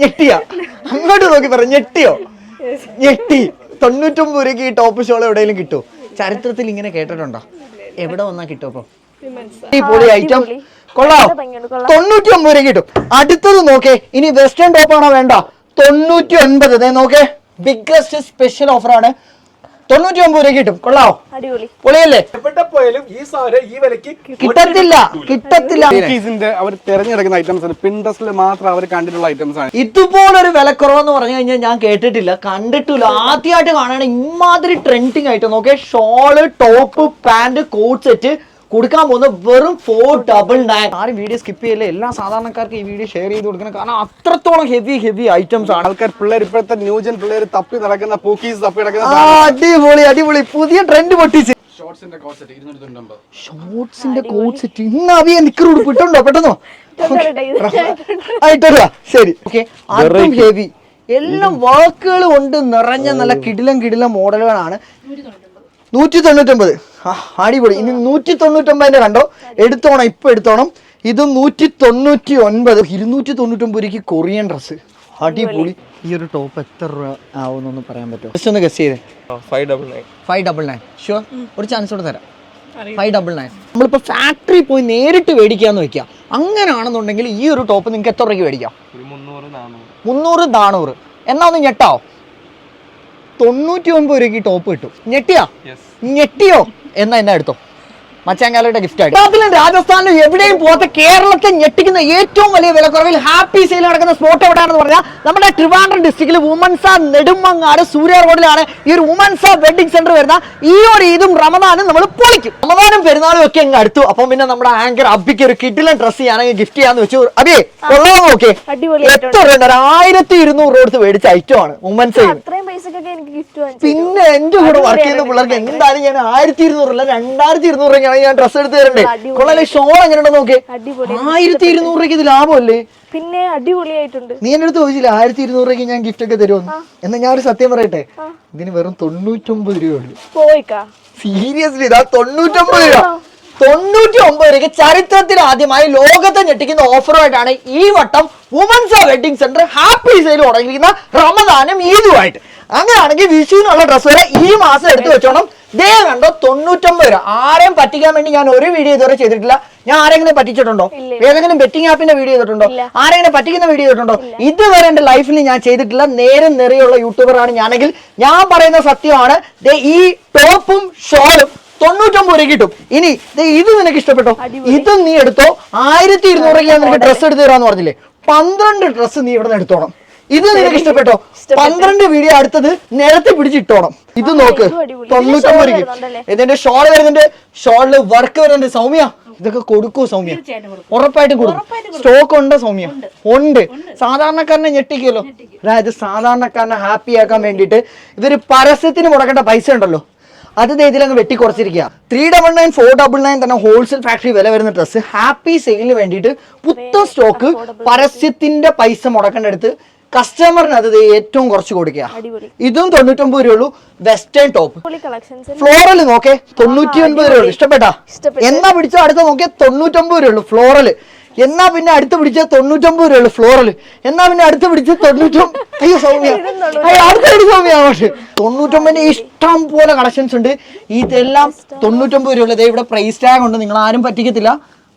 ഞെട്ടിയാ? അങ്ങോട്ട് നോക്കി പറ ഞെട്ടിയോ? ഞെട്ടി. തൊണ്ണൂറ്റൊമ്പത് രൂപയ്ക്ക് ഈ ടോപ്പ് ഷോൾ എവിടെയെങ്കിലും കിട്ടുമോ ചരിത്രത്തിൽ ഇങ്ങനെ കേട്ടിട്ടുണ്ടോ? എവിടെ വന്നാ കിട്ടും അപ്പൊ? പൊളി ഐറ്റം കൊള്ളാം. തൊണ്ണൂറ്റി ഒമ്പത് രൂപ കിട്ടും. അടുത്തത് നോക്കേ. ഇനി വെസ്റ്റേൺ ടോപ്പ് ആണോ വേണ്ട? തൊണ്ണൂറ്റി ഒൻപത് നോക്കേ. ബിഗ്ഗസ്റ്റ് സ്പെഷ്യൽ ഓഫറാണ് തൊണ്ണൂറ്റി ഒമ്പത് രൂപ കിട്ടും. കൊള്ളാവോ? അടിപൊളി. പൊളിയല്ലേ? എവിടെ പോയാലും ഈ സാധനം ഈ വിലക്ക് കിട്ടത്തില്ല. കിട്ടത്തില്ല. കുക്കീസിന്റെ അവർ തിരഞ്ഞെടുക്കുന്ന ഐറ്റംസ് ആണ്. പിൻട്രസ്റ്റിൽ മാത്രം അവർ കണ്ടിട്ടുള്ള ഐറ്റംസ് ആണ്. ഇതുപോലൊരു വിലക്കുറവെന്ന് പറഞ്ഞു കഴിഞ്ഞാൽ ഞാൻ കേട്ടിട്ടില്ല. കണ്ടിട്ടില്ല. ആദ്യമായിട്ട് കാണാണ് ഇമാതിരി ട്രെൻഡിങ് ആയിട്ട് നോക്കിയ shawl top pant coat set കൊടുക്കാൻ പോകുന്ന വെറും ഫോർ ഡബിൾ നയൻ ആരും വീഡിയോ സ്കിപ്പ് ചെയ്യില്ല? എല്ലാ സാധാരണക്കാർക്ക് ഈ വീഡിയോ ഷെയർ ചെയ്ത് കൊടുക്കണം. കാരണം അത്രത്തോളം ഹെവി ഹെവി ഐറ്റംസ് ആണ്. ആൾക്കാർ പിള്ളേർ ഇപ്പോഴത്തെ ന്യൂജൻ പിള്ളേർ തപ്പി നടക്കുന്ന പൂക്കീസ് തപ്പി നടക്കുന്ന അടിപൊളി അടിപൊളി. പുതിയ ട്രെൻഡ് പൊട്ടിച്ച്. ഷോർട്സിന്റെ കോഡ് സെറ്റ് ഇന്ന് അവിയ നിക്കർ ഉടുപ്പ് ഇട്ടുണ്ടോ പെട്ടെന്നോ ശരി. ഓക്കെ അതും ഹെവി എല്ലാം വർക്കുകൾ കൊണ്ട് നിറഞ്ഞ നല്ല കിടിലം കിടിലം മോഡലുകളാണ് നൂറ്റി തൊണ്ണൂറ്റൊമ്പത് ആ അടിപൊളി. ഇനി നൂറ്റി തൊണ്ണൂറ്റൊമ്പതിന്റെ കണ്ടോ? എടുത്തോണം ഇപ്പൊ എടുത്തോണം. ഇത് നൂറ്റി തൊണ്ണൂറ്റി ഒൻപത് ഇരുന്നൂറ്റി തൊണ്ണൂറ്റൊമ്പത് രൂപയ്ക്ക് കൊറിയൻ ഡ്രസ്സ്. അടിപൊളി. ഈ ഒരു ടോപ്പ് എത്ര രൂപ ആവുമെന്നൊന്ന് പറയാൻ പറ്റുമോ? ജസ്റ്റ് ഒന്ന് ഗസ് ചെയ്തേ. Five double nine five double nine sure ഒരു ചാൻസ് കൂടെ തരാം. ഫൈവ് ഡബിൾ നയൻ നമ്മളിപ്പോൾ ഫാക്ടറി പോയി നേരിട്ട് മേടിക്കാന്ന് വെക്കുക അങ്ങനെയാണെന്നുണ്ടെങ്കിൽ ഈ ഒരു ടോപ്പ് നിങ്ങൾക്ക് എത്ര രൂപയ്ക്ക് മേടിക്കാം? മുന്നൂറ് നാനൂറ്. എന്നാ ഒന്ന് ഞെട്ടാവോ തൊണ്ണൂറ്റി ഒമ്പത് രൂപയ്ക്ക് ടോപ്പ് കിട്ടും ഞെട്ടിയാ? ഞെട്ടിയോ? എന്നാ എന്നെ എടുത്തോ. മച്ചാങ്കാലയുടെ ഗിഫ്റ്റ് ആയിട്ട്. രാജസ്ഥാനിലും എവിടെയും പോകാത്ത കേരളത്തെ ഞെട്ടിക്കുന്ന ഏറ്റവും വലിയ വിലക്കുറവിൽ ഹാപ്പി സെയിൽ നടക്കുന്ന സ്പോട്ട് എവിടെയാണെന്ന് പറഞ്ഞാൽ നമ്മുടെ ട്രിവാൻഡ്രം ഡിസ്ട്രിക്റ്റിൽ വുമൻസ നെടുമങ്ങാട് സൂര്യ റോഡിലാണ് ഈ ഒരു വുമൻസ വെഡിങ് സെന്റർ വരുന്ന. ഈ ഒരു ഇതും റമദാനും നമ്മൾ പൊളിക്കും. റമദാനും പെരുന്നാളും ഒക്കെ അങ്ങ് അടുത്തു. അപ്പം പിന്നെ നമ്മുടെ ആങ്കർ അബിക്ക് ഒരു കിഡിലൻ ഡ്രസ്സ് ചെയ്യാനെങ്കിൽ ഗിഫ്റ്റ് ചെയ്യാന്ന് വെച്ചു. അബിയെ കൊള്ളാമോ നോക്കേ? അടിപൊളിയായിട്ടുണ്ട്. എത്ര രൂപ ഒരു ആയിരത്തി ഇരുന്നൂറ് രൂപ കൊടുത്ത് മേടിച്ച ഐറ്റം ആണ് വുമൻസ് എനിക്ക് ഗിഫ്റ്റ് വാങ്ങിച്ചു പിന്നെ എന്റെ കൂടെ വർക്ക് ചെയ്യുന്ന പിള്ളേർക്ക് എന്തായാലും ഞാൻ ആയിരത്തി ഇരുന്നൂറല്ല രണ്ടായിരത്തി ഇരുന്നൂറ് ഞാൻ ഡ്രസ്സ് എടുത്ത് തരണ്ടേ? കൊള്ളാലേ ഷോൾ എങ്ങനെയുണ്ടോ നോക്കി. ആയിരത്തി ഇരുന്നൂറ് രൂപയ്ക്ക് ഇത് ലാഭമല്ലേ? പിന്നെ അടിപൊളിയായിട്ടുണ്ട്. നീ എന്റെ അടുത്ത് ചോദിച്ചില്ല ആയിരത്തി ഇരുന്നൂറ് രൂപയ്ക്ക് ഞാൻ ഗിഫ്റ്റ് ഒക്കെ തരുമെന്ന് എന്നാ? ഞാൻ ഒരു സത്യം പറയട്ടെ? ഇതിന് വെറും തൊണ്ണൂറ്റൊമ്പത് രൂപയുള്ളൂ സീരിയസ്ലി ഇതാ തൊണ്ണൂറ്റൊമ്പത് രൂപ. തൊണ്ണൂറ്റി ഒമ്പത് രൂപയ്ക്ക് ചരിത്രത്തിൽ ആദ്യമായി ലോകത്തെ ഞെട്ടിക്കുന്ന ഓഫറുമായിട്ടാണ് ഈ വട്ടം women's wedding centre happy sale തുടങ്ങിയിരിക്കുന്ന റമദാനും ഈദുമായിട്ട്. അങ്ങനെയാണെങ്കിൽ വിഷുവിനുള്ള ഡ്രസ്സ് വരെ ഈ മാസം എടുത്തു വെച്ചോണം. ദേ കണ്ടോ തൊണ്ണൂറ്റൊമ്പത് രൂപ. ആരെയും പറ്റിക്കാൻ വേണ്ടി ഞാൻ ഒരു വീഡിയോ ഇതുവരെ ചെയ്തിട്ടില്ല. ഞാൻ ആരെങ്കിലും പറ്റിച്ചിട്ടുണ്ടോ. ഏതെങ്കിലും ബെറ്റിംഗ് ആപ്പിന്റെ വീഡിയോ ചെയ്തിട്ടുണ്ടോ. ആരെങ്കിലും പറ്റിക്കുന്ന വീഡിയോ ചെയ്തിട്ടുണ്ടോ? ഇതുവരെ എന്റെ ലൈഫിൽ ഞാൻ ചെയ്തിട്ടില്ല. നേരം നിറയുള്ള യൂട്യൂബറാണ് ഞാനെങ്കിൽ. ഞാൻ പറയുന്ന സത്യമാണ് ഈ ടോപ്പും ഷോളും തൊണ്ണൂറ്റൊമ്പത് രൂപ കിട്ടും. ഇനി ഇത് നിനക്ക് ഇഷ്ടപ്പെട്ടോ? ഇത് നീ എടുത്തോ? ആയിരത്തി ഇരുന്നൂറ് രൂപ ഞാൻ നിനക്ക് ഡ്രസ്സ് എടുത്തു തരാന്ന് പറഞ്ഞില്ലേ? പന്ത്രണ്ട് ഡ്രസ്സ് നീ ഇവിടെ നിന്ന് എടുത്തോണം. ഇത് നിനക്ക് ഇഷ്ടപ്പെട്ടോ. പന്ത്രണ്ട് വീഡിയോ അടുത്തത് നിരത്തി പിടിച്ചിട്ടോണം. ഇത് നോക്ക്. തൊണ്ണൂറ്റൊമ്പത്? ഇതിന്റെ ഷോൾ വരുന്നുണ്ട്. ഷോളിൽ വർക്ക് വരുന്നുണ്ട്. സൗമ്യ ഇതൊക്കെ കൊടുക്കൂ സൗമ്യ. ഉറപ്പായിട്ടും കൊടുക്കും. സ്റ്റോക്ക് ഉണ്ടോ സൗമ്യ. ഉണ്ട്. സാധാരണക്കാരനെ ഞെട്ടിക്കുമല്ലോ അതായത് സാധാരണക്കാരനെ ഹാപ്പി ആക്കാൻ വേണ്ടിയിട്ട് ഇതൊരു പരസ്യത്തിന് മുടക്കേണ്ട പൈസ ഉണ്ടല്ലോ. അത് ദേ ഇതിലങ്ങ് വെട്ടി കുറച്ചിരിക്കുക three double nine four double nine തന്നെ ഹോൾസെയിൽ ഫാക്ടറി വില വരുന്ന ഡ്രസ്സ് ഹാപ്പി സെയിലിന് വേണ്ടിയിട്ട് പുത്തൻ സ്റ്റോക്ക് പരസ്യത്തിന്റെ പൈസ മുടക്കേണ്ടടുത്ത് കസ്റ്റമറിന് അത് ഏറ്റവും കുറച്ച് കൊടുക്കുക. ഇതും തൊണ്ണൂറ്റൊമ്പത് രൂപയുള്ളൂ വെസ്റ്റേൺ ടോപ്പ് ഫ്ലോറൽ നോക്കേ തൊണ്ണൂറ്റി ഒൻപത് രൂപ ഉള്ളൂ. ഇഷ്ടപ്പെട്ടാ? എന്നാ പിടിച്ച അടുത്ത നോക്കിയ തൊണ്ണൂറ്റൊമ്പത് രൂപ ഉള്ളൂ ഫ്ലോറൽ എന്നാ പിന്നെ അടുത്ത് പിടിച്ച തൊണ്ണൂറ്റൊമ്പത് രൂപ ഉള്ളൂ ഫ്ലോറൽ എന്നാ പിന്നെ അടുത്ത് പിടിച്ച തൊണ്ണൂറ്റൊമ്പത് അയ്യോ സൗമ്യ. അയ്യോ അടുത്ത അടി സൗമ്യ അങ്ങോട്ട് തൊണ്ണൂറ്റൊമ്പതിന് ഇഷ്ടം പോലെ കളക്ഷൻസ് ഉണ്ട്. ഇതെല്ലാം തൊണ്ണൂറ്റൊമ്പത് രൂപ ഉള്ളൂ. ദേ ഇവിടെ പ്രൈസ് ടാഗ് ഉണ്ട്. നിങ്ങൾ ആരും പറ്റിക്കത്തില്ല.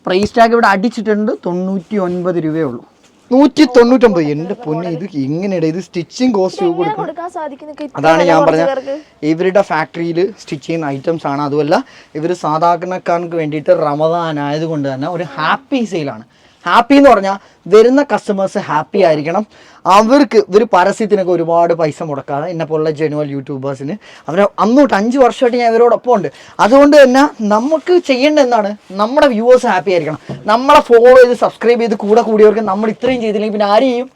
പ്രൈസ് ടാഗ് ഇവിടെ അടിച്ചിട്ടുണ്ട്. തൊണ്ണൂറ്റി ഒൻപത് രൂപയേ ഉള്ളൂ. നൂറ്റി തൊണ്ണൂറ്റൊമ്പത് എന്റെ പൊന്നെ ഇത് എങ്ങനെയാണ് ഇത് സ്റ്റിച്ചിങ് കോസ്റ്റ് കൊടുക്കും അതാണ് ഞാൻ പറഞ്ഞ ഇവരുടെ ഫാക്ടറിയിൽ സ്റ്റിച്ച് ചെയ്യുന്ന ഐറ്റംസ് ആണ്. അതുമല്ല ഇവർ സാധാരണക്കാർക്ക് വേണ്ടിയിട്ട് റമദാൻ ആയതുകൊണ്ട് തന്നെ ഒരു ഹാപ്പി സെയിലാണ് ഹാപ്പി എന്ന് പറഞ്ഞാൽ വരുന്ന കസ്റ്റമേഴ്സ് ഹാപ്പി ആയിരിക്കണം. അവർക്ക് ഇവർ പരസ്യത്തിനൊക്കെ ഒരുപാട് പൈസ മുടക്കാതെ എന്നെ പോലുള്ള ജനുവൽ യൂട്യൂബേഴ്സിന് അവരെ അന്നോട്ട് അഞ്ച് വർഷമായിട്ട് ഞാൻ ഇവരോടൊപ്പം ഉണ്ട് അതുകൊണ്ട് തന്നെ നമുക്ക് ചെയ്യേണ്ട എന്താണ്? നമ്മുടെ വ്യൂവേഴ്സ് ഹാപ്പി ആയിരിക്കണം. നമ്മളെ ഫോളോ ചെയ്ത് സബ്സ്ക്രൈബ് ചെയ്ത് കൂടെ കൂടിയവർക്ക് നമ്മൾ ഇത്രയും ചെയ്തില്ലെങ്കിൽ പിന്നെ ആരും ചെയ്യും?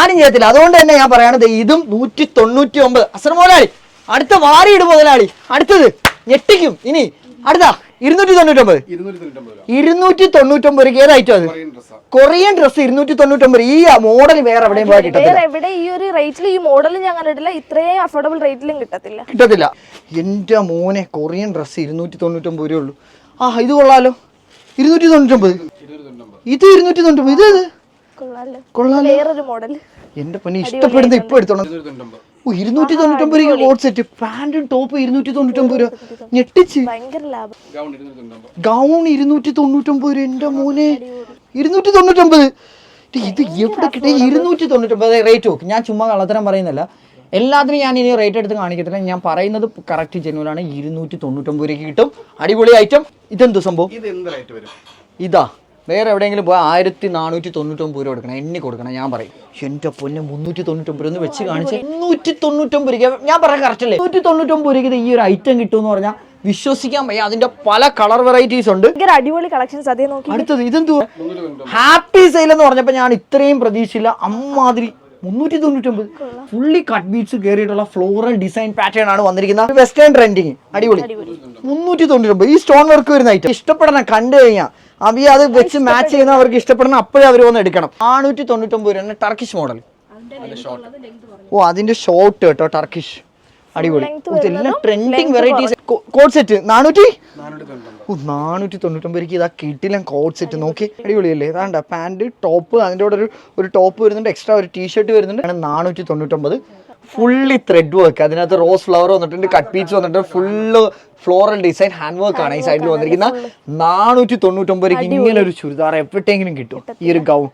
ആരും ചെയ്യത്തില്ല. അതുകൊണ്ട് തന്നെ ഞാൻ പറയണത് ഇതും നൂറ്റി തൊണ്ണൂറ്റി ഒമ്പത് അസർ മുതലാളി അടുത്ത വാരിയിട് മുതലാളി അടുത്തത് ഞെട്ടിക്കും. ഇനി അടുത്ത ഇരുന്നൂറ്റി തൊണ്ണൂറ്റൊമ്പത് ഇരുന്നൂറ്റി തൊണ്ണൂറ്റൊമ്പത് ഏത് ഐറ്റം അത്? കൊറിയൻ ഡ്രസ് ഡ്രസ്സ് ഇരുന്നൂറ്റി തൊണ്ണൂറ്റൊമ്പത് ഈ മോഡൽ വേറെ എവിടെയും പോയി കിട്ടത്തില്ല. വേറെ എവിടെ ഈ ഒരു റേറ്റിൽ ഈ മോഡൽ ഞാൻ കണ്ടിട്ടില്ല. ഇത്രയും അഫോർഡബിൾ റേറ്റിലും കിട്ടത്തില്ല. കിട്ടത്തില്ല. എന്റെ മോനെ കൊറിയൻ ഡ്രസ് ഇരുന്നൂറ്റി തൊണ്ണൂറ്റൊമ്പത് രൂപ ഉള്ളൂ. ആ ഇത് കൊള്ളാലോ. ഇരുന്നൂറ്റി തൊണ്ണൂറ്റൊമ്പത് ഇത് ഇരുന്നൂറ്റി തൊണ്ണൂറ്റൊമ്പത് ഇത് കൊള്ളാലോ. കൊള്ളാലോ. വേറൊരു മോഡൽ എന്റെ പൊന്നെ ഇഷ്ടപ്പെടുന്ന ഇപ്പൊ എടുത്തോണം. ഓ ഇരുന്നൂറ്റി തൊണ്ണൂറ്റൊമ്പത് രൂപ കോട്ട് സെറ്റ് പാന്റും ടോപ്പ് ഇരുന്നൂറ്റി തൊണ്ണൂറ്റൊമ്പത് രൂപ. ഞെട്ടിച്ച്. ഗൗൺ ഇരുന്നൂറ്റി തൊണ്ണൂറ്റൊമ്പത്. രൂപ. എന്റെ മോനെ. ഇരുന്നൂറ്റി തൊണ്ണൂറ്റൊമ്പത്. ഇത് ഇത് എവിടെ കിട്ടിയ ഇരുന്നൂറ്റി തൊണ്ണൂറ്റൊമ്പത്. റേറ്റ് നോക്ക്. ഞാൻ ചുമ്മാ കള്ളത്തരം പറയുന്നില്ല. എല്ലാത്തിനും ഞാൻ ഇനി റേറ്റ് എടുത്ത് കാണിക്കത്തില്ല. ഞാൻ പറയുന്നത് കറക്റ്റ് ജനുവലാണ് ഇരുന്നൂറ്റി തൊണ്ണൂറ്റൊമ്പത് രൂപയ്ക്ക് കിട്ടും. അടിപൊളി ഐറ്റം ഇതെന്ത് സംഭവം? ഇത്. വേറെ എവിടെയെങ്കിലും പോയാൽ ആയിരത്തി നാനൂറ്റി തൊണ്ണൂറ്റൊമ്പത് രൂപ കൊടുക്കണം. എണ്ണി കൊടുക്കണം. ഞാൻ പറയും എന്റെ പൊന്നെ മുന്നൂറ്റി തൊണ്ണൂറ്റൊമ്പത് ഒന്ന് വെച്ച് കാണിച്ച് മുന്നൂറ്റി തൊണ്ണൂറ്റൊമ്പത് രൂപ ഞാൻ പറയാൻ കറക്റ്റ് അല്ലേ? മുന്നൂറ്റി തൊണ്ണൂറ്റൊമ്പത് രൂപയ്ക്ക് ഈ ഒരു ഐറ്റം കിട്ടുമെന്ന് പറഞ്ഞാൽ വിശ്വസിക്കാൻ വയ്യ. അതിന്റെ പല കളർ വെറൈറ്റീസ് ഉണ്ട്. അടിപൊളി കളക്ഷൻസ് അതേ നോക്കി. അടുത്തത് ഇതെന്തോ ഹാപ്പി സെയിൽ എന്ന് പറഞ്ഞപ്പോൾ ഞാൻ ഇത്രയും പ്രതീക്ഷയില്ല. അമ്മാതിരി മുന്നൂറ്റി തൊണ്ണൂറ്റൊമ്പത് ഫുള്ളി കട്ട് ബീറ്റ്സ് കയറിയിട്ടുള്ള ഫ്ലോറൽ ഡിസൈൻ പാറ്റേൺ ആണ് വന്നിരിക്കുന്നത്. വെസ്റ്റേൺ ട്രെൻഡിങ് അടിപൊളി. മുന്നൂറ്റി തൊണ്ണൂറ്റൊമ്പത് ഈ സ്റ്റോൺ വർക്ക് വരുന്ന ഐറ്റം ഇഷ്ടപ്പെടണം കണ്ടു കഴിഞ്ഞാൽ അവി അത് വെച്ച് മാച്ച് ചെയ്യുന്ന അവർക്ക് ഇഷ്ടപ്പെടണം അപ്പോഴേ അവർ വന്ന് എടുക്കണം. നാനൂറ്റി തൊണ്ണൂറ്റൊമ്പത് രൂപ ടർക്കിഷ് മോഡൽ ഓ അതിന്റെ ഷോർട്ട് കേട്ടോ ടർക്കിഷ് അടിപൊളി. ഇതെല്ലാം ട്രെൻഡിങ് വെറൈറ്റീസ് കോഡ് സെറ്റ് നാനൂറ്റി? ഓ നാനൂറ്റി തൊണ്ണൂറ്റൊമ്പതിക്ക് ഇതാ കിട്ടില്ല കോഡ് സെറ്റ് നോക്കി. അടിപൊളിയല്ലേ? ഇതാണ്ട പാന്റ് ടോപ്പ് അതിന്റെ കൂടെ ഒരു ഒരു ടോപ്പ് വരുന്നുണ്ട്. എക്സ്ട്രാ ഒരു ടീഷർട്ട് വരുന്നുണ്ട്. ആണ് നാനൂറ്റി തൊണ്ണൂറ്റൊമ്പത് ഫുള്ളി ത്രെഡ് വർക്ക് അതിനകത്ത് റോസ് ഫ്ലവർ വന്നിട്ടുണ്ട് കട്ട് പീച്ച് വന്നിട്ടുണ്ട്. Full floral design hand work ആണ് ഈ സൈഡിൽ വന്നിരിക്കുന്ന നാനൂറ്റി തൊണ്ണൂറ്റൊമ്പത് രൂപയ്ക്ക് ഇങ്ങനെ ഒരു ചുരിദാർ എവിടെയെങ്കിലും കിട്ടും. ഈ ഒരു ഗൗൺ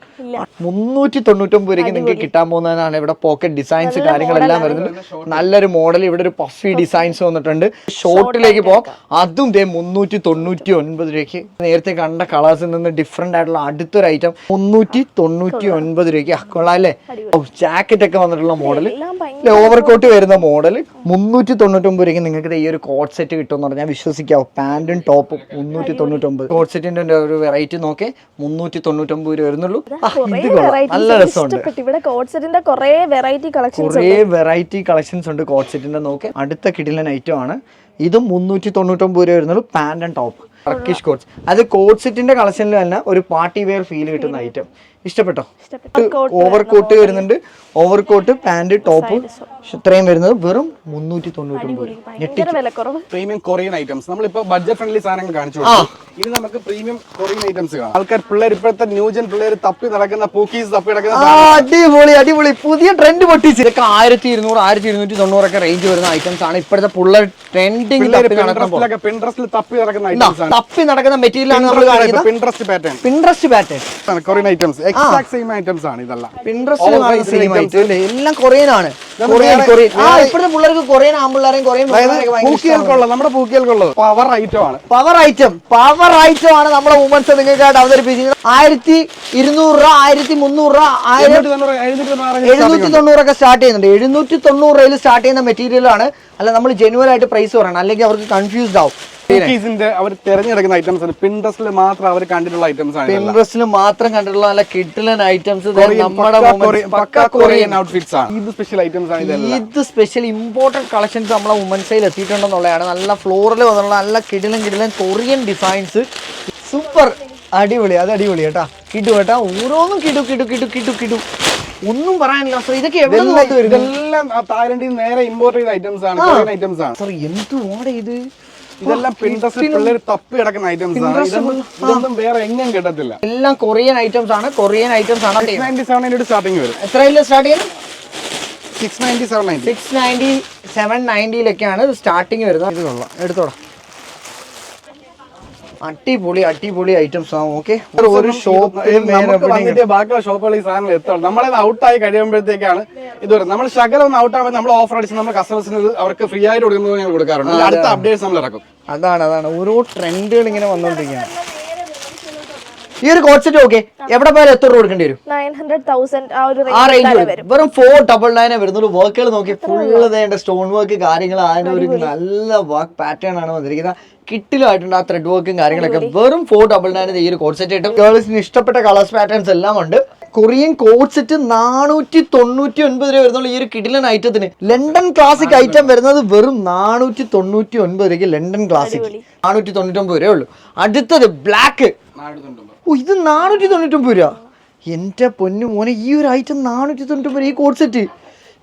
മുന്നൂറ്റി തൊണ്ണൂറ്റൊമ്പത് രൂപയ്ക്ക് നിങ്ങൾക്ക് കിട്ടാൻ പോകുന്നതാണ് ഇവിടെ പോക്കറ്റ് ഡിസൈൻസ് കാര്യങ്ങളെല്ലാം വരുന്നുണ്ട് നല്ലൊരു മോഡൽ ഇവിടെ ഒരു പഫി ഡിസൈൻസ് വന്നിട്ടുണ്ട്. ഷോർട്ടിലേക്ക് പോകാം. അതും ദേ മുന്നൂറ്റി തൊണ്ണൂറ്റി ഒൻപത് രൂപയ്ക്ക്. നേരത്തെ കണ്ട കളേഴ്സിൽ നിന്ന് ഡിഫറെന്റ് ആയിട്ടുള്ള അടുത്തൊരു ഐറ്റം മുന്നൂറ്റി തൊണ്ണൂറ്റി ഒൻപത് രൂപയ്ക്ക്. കൊള്ളാം അല്ലേ? ജാക്കറ്റ് ഒക്കെ വന്നിട്ടുള്ള മോഡൽ ഓവർ കോട്ട് വരുന്ന മോഡൽ മുന്നൂറ്റി തൊണ്ണൂറ്റൊമ്പത് രൂപയ്ക്ക് നിങ്ങൾക്ക് ഈ ഒരു കോട്ട് സെറ്റ് കിട്ടുമെന്ന് പറഞ്ഞാൽ വിശ്വസിക്കാവോ. പാന്റും ടോപ്പും മുന്നൂറ്റി തൊണ്ണൂറ്റൊമ്പത് കോട്ട് സെറ്റിന്റെ ഒരു വെറൈറ്റി നോക്കി മുന്നൂറ്റി തൊണ്ണൂറ്റൊമ്പത് രൂപ വരുന്നുള്ളൂ. ആ, ഇത് കൊള്ളാം. നല്ല രസമുണ്ട്. ഇവിടെ കോട്ട് സെറ്റിന്റെ കുറേ വെറൈറ്റി കളക്ഷൻസ് കുറേ വെറൈറ്റി കളക്ഷൻസ് ഉണ്ട് കോട്ട് സെറ്റിന്റെ നോക്കി. അടുത്ത കിടിലൻ ഐറ്റം ആണ്. ഇതും മുന്നൂറ്റി തൊണ്ണൂറ്റൊമ്പത് രൂപ വരുന്നുള്ളൂ pant and top Turkish coats അത് കോട്ട് സെറ്റിന്റെ കളക്ഷനിൽ തന്നെ ഒരു പാർട്ടി വെയർ ഫീൽ കിട്ടുന്ന ഐറ്റം ഇഷ്ടപ്പെട്ടോ? ഓവർ കോട്ട് വരുന്നുണ്ട്. ഓവർ കോട്ട് പാന്റ് ടോപ്പ് ഇത്രയും വരുന്നത് വെറും മുന്നൂറ്റി വിലക്കുറവ്. പ്രീമിയം കൊറിയൻ ഐറ്റംസ് നമ്മളിപ്പോ ബഡ്ജറ്റ് ഫ്രണ്ട്ലി സാധനങ്ങൾ കാണിച്ചു. ഇനി നമുക്ക് പ്രീമിയം കൊറിയൻ ഐറ്റംസ് കാണാം. ആൾക്കാർ പിള്ളേർ ഇപ്പോഴത്തെ ന്യൂജൻ പിള്ളേർ തപ്പി നടക്കുന്ന പൂക്കീസ് തപ്പി നടക്കുന്ന അടിപൊളി അടിപൊളി. പുതിയ ട്രെൻഡ് പൊട്ടിച്ച്. ഇതൊക്കെ ആയിരത്തി ഇരുന്നൂറ് ആയിരത്തി ഇരുന്നൂറ്റി തൊണ്ണൂറൊക്കെ റേഞ്ച് വരുന്ന ഐറ്റംസ് ആണ് ഇപ്പോഴത്തെ പുള്ള ട്രെൻഡിങ് പിള്ളേർ തപ്പി പിൻട്രസ്റ്റിൽ നടക്കുന്ന ഐറ്റംസ് ആണ്. തപ്പി നടക്കുന്ന മെറ്റീരിയൽ ആണ് നമ്മൾ കാണിക്കുന്നത്. Pinterest pattern Pinterest pattern Korean items exact same items ആണ് ഇതെല്ലാം. Pinterest Oversize same items. ആയിട്ട് അല്ലേ എല്ലാം കൊറിയൻ ആണ്. ഇതൊന്നും കൊറിയൻ കൊറിയൻ ആ വേറെ- ഇപ്പോഴത്തെ പിള്ളേർക്ക് കൊറിയൻ ആമ്പിള്ളേരെയും കൊറിയൻ നമ്മുടെ പവർ ഐറ്റം ആണ്. പവർ ഐറ്റം പവർ ഐറ്റം ആണ് നമ്മുടെ വുമൻസ് നിങ്ങൾക്കായിട്ട് അവതരിപ്പിച്ചിരിക്കുന്നത്. ആയിരത്തി ഇരുന്നൂറ് രൂപ ആയിരത്തി മുന്നൂറ് രൂപ ആയിരം എഴുന്നൂറ്റി തൊണ്ണൂറ് എഴുന്നൂറ്റി തൊണ്ണൂറൊക്കെ സ്റ്റാർട്ട് ചെയ്യുന്നുണ്ട്. എഴുന്നൂറ്റി തൊണ്ണൂറ് രൂപയിൽ സ്റ്റാർട്ട് ചെയ്യുന്ന മെറ്റീരിയൽ ആണ്. അല്ല നമ്മൾ ജെനുവൽ ആയിട്ട് പ്രൈസ് പറയണം. അല്ലെങ്കിൽ അവർക്ക് കൺഫ്യൂസ്ഡ് ആവും. കുക്കീസിന്റെ അവർ തിരഞ്ഞെടുക്കുന്ന ഐറ്റംസ് പിൻട്രസ്റ്റിൽ മാത്രം അവർ കണ്ടിട്ടുള്ള ഐറ്റംസ് ആണ്. പിൻട്രസ്റ്റിൽ മാത്രം കണ്ടിട്ടുള്ള നല്ല കിഡിലൻ ഐറ്റംസ് നമ്മുടെ കൊറിയൻ- ഔട്ട്ഫിറ്റ്സ് ആണ്. ഇത് സ്പെഷ്യൽ ഐറ്റംസ് ആണ് ഇത് സ്പെഷ്യൽ ഇമ്പോർട്ടന്റ് കളക്ഷൻസ് നമ്മളെ വുമൻസൈൽ എത്തിയിട്ടുണ്ടെന്നുള്ളതാണ്. നല്ല ഫ്ലോറിൽ വന്നുള്ള നല്ല കിടിലൻ കിടിലൻ കൊറിയൻ ഡിസൈൻസ് സൂപ്പർ അടിപൊളി. അത് അടിപൊളി കേട്ടാ. കിട്ടു കേട്ടാ. ഓരോന്നും കിട്ടു കിട്ടു കിട്ടു കിട്ടു കിട്ടു ഒന്നും പറയാനില്ല. സർ ഇതൊക്കെ എവിടെ ഇതെല്ലാം- തായ്ലൻഡിൽ നേരെ ഇമ്പോർട്ട് ചെയ്ത ഐറ്റംസ് ആണ്. ഐറ്റംസ് ആണ്. സർ എന്തുവാടെ ഇത്? ഇതെല്ലാം പിൻട്രസ്റ്റിൽ പിള്ളേർ തപ്പി കിടക്കുന്ന ഐറ്റംസ് ആണ്. ഇതൊന്നും വേറെ എങ്ങും കിട്ടത്തില്ല. എല്ലാം കൊറിയൻ ഐറ്റംസ് ആണ്. കൊറിയൻ ഐറ്റംസ് ആണ് നയന്റി സെവൻ നയന്റി സ്റ്റാർട്ടിങ് വരും. എത്രയില്ല സ്റ്റാർട്ട് ചെയ്യും six ninety seven ninety six ninety seven നയന്റിയിലൊക്കെയാണ് starting വരുന്നത്. എടുത്തോളാം കൊള്ളാം. എടുത്തോടാം. അടിപൊളി അടിപൊളി ഐറ്റംസ് ആണ് ഓക്കെ ഒരു ഷോപ്പ് ബാക്കിയുള്ള ഷോപ്പുകളിൽ ഈ സാധനങ്ങൾ എത്തണം. നമ്മളത് ഔട്ടായി കഴിയുമ്പോഴത്തേക്കാണ് ഇത് വരുന്നത്. നമ്മൾ ശകലം ഒന്ന് ഔട്ട് ആവുമ്പോൾ നമ്മൾ ഓഫർ അടിച്ച് നമ്മൾ കസ്റ്റമേഴ്സിന് അവർക്ക് ഫ്രീ ആയിട്ട് കൊടുക്കുന്നത് ഞങ്ങൾ കൊടുക്കാറുണ്ട്. അടുത്ത അപ്ഡേറ്റ്സ് നമ്മൾ ഇറക്കും. അതാണ് അതാണ്. ഓരോ ട്രെൻഡുകൾ ഇങ്ങനെ വന്നുകൊണ്ടിരിക്കുകയാണ് ഈ ഒരു കോട്ട് സെറ്റ് ഓക്കെ എവിടെ പോയാലും എത്ര രൂപ കൊടുക്കേണ്ടി വരും? ആ റേഞ്ച് റേഞ്ച് വരും. വെറും ഫോർ ഡബിൾ നയനെ വരുന്നുള്ളൂ. വർക്കുകൾ നോക്കി ഫുള്ള് വേണ്ട സ്റ്റോൺ വർക്ക് കാര്യങ്ങൾ അതിന്റെ ഒരു നല്ല വർക്ക് പാറ്റേൺ ആണ് വന്നിരിക്കുന്നത്. കിട്ടിലായിട്ടുണ്ട് ആ ത്രെഡ് വർക്കും കാര്യങ്ങളൊക്കെ. വെറും ഫോർ ഡബിൾ നയൻ ഈ ഒരു കോട്ട് സെറ്റ് കിട്ടും ഗേൾസിന് ഇഷ്ടപ്പെട്ട കളേഴ്സ് പാറ്റേൺസ് എല്ലാം ഉണ്ട്. കൊറിയൻ കോഡ് സെറ്റ് നാനൂറ്റി തൊണ്ണൂറ്റി ഒൻപത് രൂപ വരുന്നുള്ളൂ ഈ ഒരു കിടിലൻ ഐറ്റത്തിന് ലണ്ടൻ ക്ലാസിക് ഐറ്റം വരുന്നത് വെറും നാനൂറ്റി തൊണ്ണൂറ്റി ഒൻപത് രൂപയ്ക്ക് ലണ്ടൻ ക്ലാസിക് നാനൂറ്റി തൊണ്ണൂറ്റി ഒമ്പത് രൂപയേ ഉള്ളൂ. അടുത്തത് ബ്ലാക്ക് ഓ ഇത് നാനൂറ്റി തൊണ്ണൂറ്റൊമ്പത് രൂപ എന്റെ പൊന്നു മോനെ ഈ ഒരു ഐറ്റം നാനൂറ്റി തൊണ്ണൂറ്റൊമ്പത് ഈ കോഡ് സെറ്റ്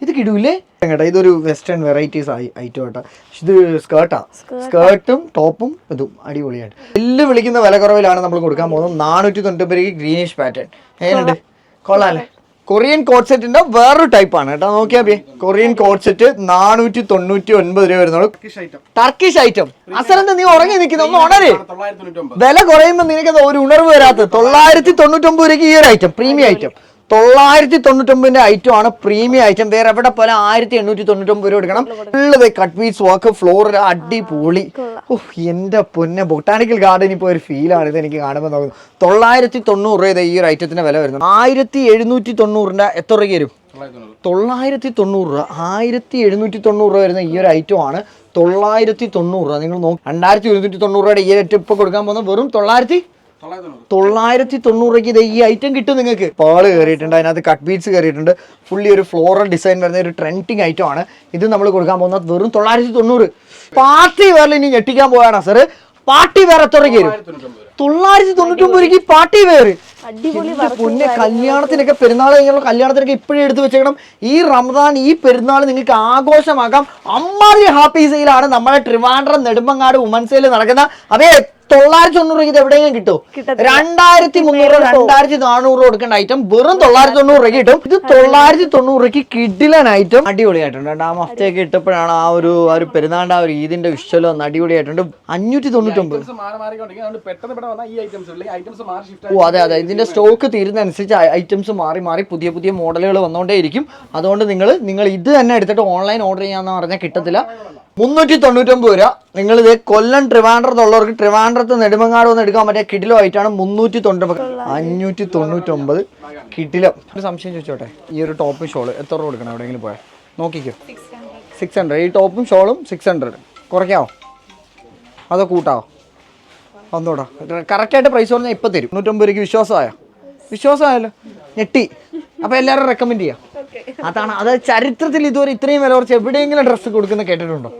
ഇത് കിടൂലേ കേട്ടോ ഇതൊരു വെസ്റ്റേൺ വെറൈറ്റീസ് ആയി ഐറ്റം കേട്ടോ ഇത് സ്കേർട്ടാ സ്കേർട്ടും ടോപ്പും ഇതും അടിപൊളിയായിട്ട്. എല്ല് വിളിക്കുന്ന വില കുറവിലാണ് നമ്മൾ കൊടുക്കാൻ പോകുന്നത്. നാനൂറ്റി തൊണ്ണൂറ്റി ഗ്രീനിഷ് പാറ്റേൺ എങ്ങനെയുണ്ട് കൊള്ളാല്ലേ? കൊറിയൻ കോഡ് സെറ്റിന്റെ വേറൊരു ടൈപ്പാണ് കേട്ടോ. നോക്കിയാ ബി കൊറിയൻ കോഡ് സെറ്റ് നാനൂറ്റി തൊണ്ണൂറ്റി ഒൻപത് രൂപ വരുന്നുള്ളൂ ടർക്കിഷ് ഐറ്റം അസലെന്താ നീ ഉറങ്ങി നിൽക്കുന്ന. ഒന്ന് ഉണരെ. വില കുറയുമ്പോൾ നിനക്ക് ഒരു ഉണർവ് വരാത്തത്. തൊള്ളായിരത്തി തൊണ്ണൂറ്റി ഒമ്പത് രൂപയ്ക്ക് ഈ ഒരു ഐറ്റം പ്രീമിയം ഐറ്റം തൊള്ളായിരത്തി തൊണ്ണൂറ്റൊമ്പതിന്റെ ഐറ്റം ആണ് പ്രീമിയം ഐറ്റം വേറെ എവിടെ പോലെ ആയിരത്തി എണ്ണൂറ്റി തൊണ്ണൂറ്റൊമ്പത് രൂപ എടുക്കണം ഉള്ളത് കട്ട് പീസ് വർക്ക് ഫ്ലോർ അടിപൊളി. ഓഹ് എന്റെ പൊന്നെ ബൊട്ടാനിക്കൽ ഗാർഡൻ പോയ ഒരു ഫീലാണ് ഇത് എനിക്ക് കാണുമ്പോൾ നോക്കുന്നത് തൊള്ളായിരത്തി തൊണ്ണൂറ് രൂപ ഈ ഒരു ഐറ്റത്തിന്റെ വില വരുന്നത് ആയിരത്തി എഴുന്നൂറ്റി തൊണ്ണൂറിന്റെ എത്ര രൂപയ്ക്ക് വരും? തൊള്ളായിരത്തി തൊണ്ണൂറ് രൂപ. ആയിരത്തി എഴുന്നൂറ്റി തൊണ്ണൂറ് രൂപ വരുന്ന ഈ ഒരു ഐറ്റം ആണ് തൊള്ളായിരത്തി തൊണ്ണൂറ് രൂപ. നിങ്ങൾ നോക്കി രണ്ടായിരത്തി ഒരുന്നൂറ്റി തൊണ്ണൂറ് രൂപയുടെ ഈ ഐറ്റം ഇപ്പോൾ കൊടുക്കാൻ പോകുന്നത് വെറും തൊള്ളായിരത്തി തൊള്ളായിരത്തി തൊണ്ണൂറ്. രൂപയ്ക്ക് ഇത് ഈ ഐറ്റം കിട്ടും നിങ്ങൾക്ക്. പാൾ കയറിയിട്ടുണ്ട് അതിനകത്ത് കട്ട് ബീറ്റ്സ് കയറിയിട്ടുണ്ട്. ഫുള്ളി ഒരു ഫ്ലോറൽ ഡിസൈൻ വരുന്ന ഒരു ട്രെൻഡിങ് ഐറ്റം ആണ്. ഇത് നമ്മൾ കൊടുക്കാൻ പോകുന്നത് വെറും തൊള്ളായിരത്തി തൊണ്ണൂറ്. പാർട്ടി വേറെ ഇനി ഞെട്ടിക്കാൻ പോയാണ് സാറ് പാർട്ടി വേറെ എത്ര രൂപയ്ക്ക് വരും? തൊള്ളായിരത്തി തൊണ്ണൂറ്റൊമ്പത് രൂപയ്ക്ക് പാർട്ടി വേറെ പൊന്നെ കല്യാണത്തിനൊക്കെ പെരുന്നാൾ കഴിഞ്ഞുള്ള കല്യാണത്തിനൊക്കെ ഇപ്പോഴും എടുത്തു വെച്ചേക്കണം. ഈ റമദാൻ ഈ പെരുന്നാൾ നിങ്ങൾക്ക് ആഘോഷമാക്കാം അമ്മാതിരി ഹാപ്പി സെയിലാണ് നമ്മുടെ ട്രിവാൻഡ്രം നെടുമ്പങ്ങാട് വുമൻസ് സെയിൽ നടക്കുന്ന അവയെ തൊള്ളായിരത്തി തൊണ്ണൂറ് രൂപയ്ക്ക് ഇത് എവിടെയെങ്കിലും കിട്ടും. രണ്ടായിരത്തി മുന്നൂറ് രണ്ടായിരത്തി നാനൂറ് കൊടുക്കേണ്ട ഐറ്റം വെറും തൊള്ളായിരത്തി തൊണ്ണൂറ് രൂപ കിട്ടും. ഇത് തൊള്ളായിരത്തി തൊണ്ണൂറ് രൂപയ്ക്ക് കിഡിലൻ ഐറ്റം അടിപൊളിയായിട്ടുണ്ട്. രണ്ടാം ഹഫ്തയൊക്കെ ഇട്ടപ്പോഴാണ് ആ ഒരു ആ ഒരു പെരുന്നാണ്ട് ആ ഒരു ഈദിന്റെ വിശ്വലോ ഒന്ന് അടിപൊളിയായിട്ടുണ്ട്. അഞ്ഞൂറ്റി തൊണ്ണൂറ്റൊമ്പത് ഐറ്റംസ് മാറി മാറിക്കൊണ്ടിരിക്കും അതുകൊണ്ട് പെട്ടെന്ന് ഇവിടെ വന്നാൽ ഈ ഐറ്റംസ് ഉള്ളൂ. ഐറ്റംസ് മാറി ഷിഫ്റ്റ് ഓ അതെ അതെ. ഇതിന്റെ സ്റ്റോക്ക് തീരുന്നതനുസരിച്ച് ഐറ്റംസ് മാറി മാറി പുതിയ പുതിയ മോഡലുകൾ വന്നുകൊണ്ടേയിരിക്കും അതുകൊണ്ട് നിങ്ങൾ നിങ്ങൾ ഇത് തന്നെ എടുത്തിട്ട് ഓൺലൈൻ ഓർഡർ ചെയ്യാന്ന് പറഞ്ഞാൽ കിട്ടത്തില്ല. മുന്നൂറ്റി തൊണ്ണൂറ്റൊമ്പത് രൂപ. നിങ്ങൾ ഇത് കൊല്ലം ട്രിവാൻഡ്രത്തുള്ളവർക്ക് ട്രിവാൻഡ്രത്ത് നെടുമങ്ങാട് വന്ന് എടുക്കാൻ പറ്റിയ കിടിലോ ആയിട്ടാണ് മുന്നൂറ്റി തൊണ്ണൂറ്റൊമ്പത് അഞ്ഞൂറ്റി തൊണ്ണൂറ്റൊമ്പത് കിടിലം. ഒരു സംശയം ചോദിച്ചോട്ടെ? ഈ ഒരു ടോപ്പ് ഷോൾ എത്ര രൂപ കൊടുക്കണം എവിടെയെങ്കിലും പോയാൽ? നോക്കിക്കോ. സിക്സ് ഹൺഡ്രഡ് ഈ ടോപ്പും ഷോളും സിക്സ് ഹൺഡ്രഡ് കുറയ്ക്കാവോ? അതോ കൂട്ടാവോ? വന്നോടാ. കറക്റ്റായിട്ട് പ്രൈസ് പറഞ്ഞാൽ ഇപ്പം തരും. നൂറ്റമ്പത് രൂപയ്ക്ക് വിശ്വാസമായോ? വിശ്വാസമായല്ലോ. ഞെട്ടി. അപ്പോൾ എല്ലാവരും റെക്കമെൻഡ് ചെയ്യാം. അതാണ് അത് ചരിത്രത്തിൽ ഇതുവരെ ഇത്രയും വില കുറച്ച് എവിടെയെങ്കിലും ഡ്രസ്സ് കൊടുക്കുന്ന കേട്ടിട്ടുണ്ടോ?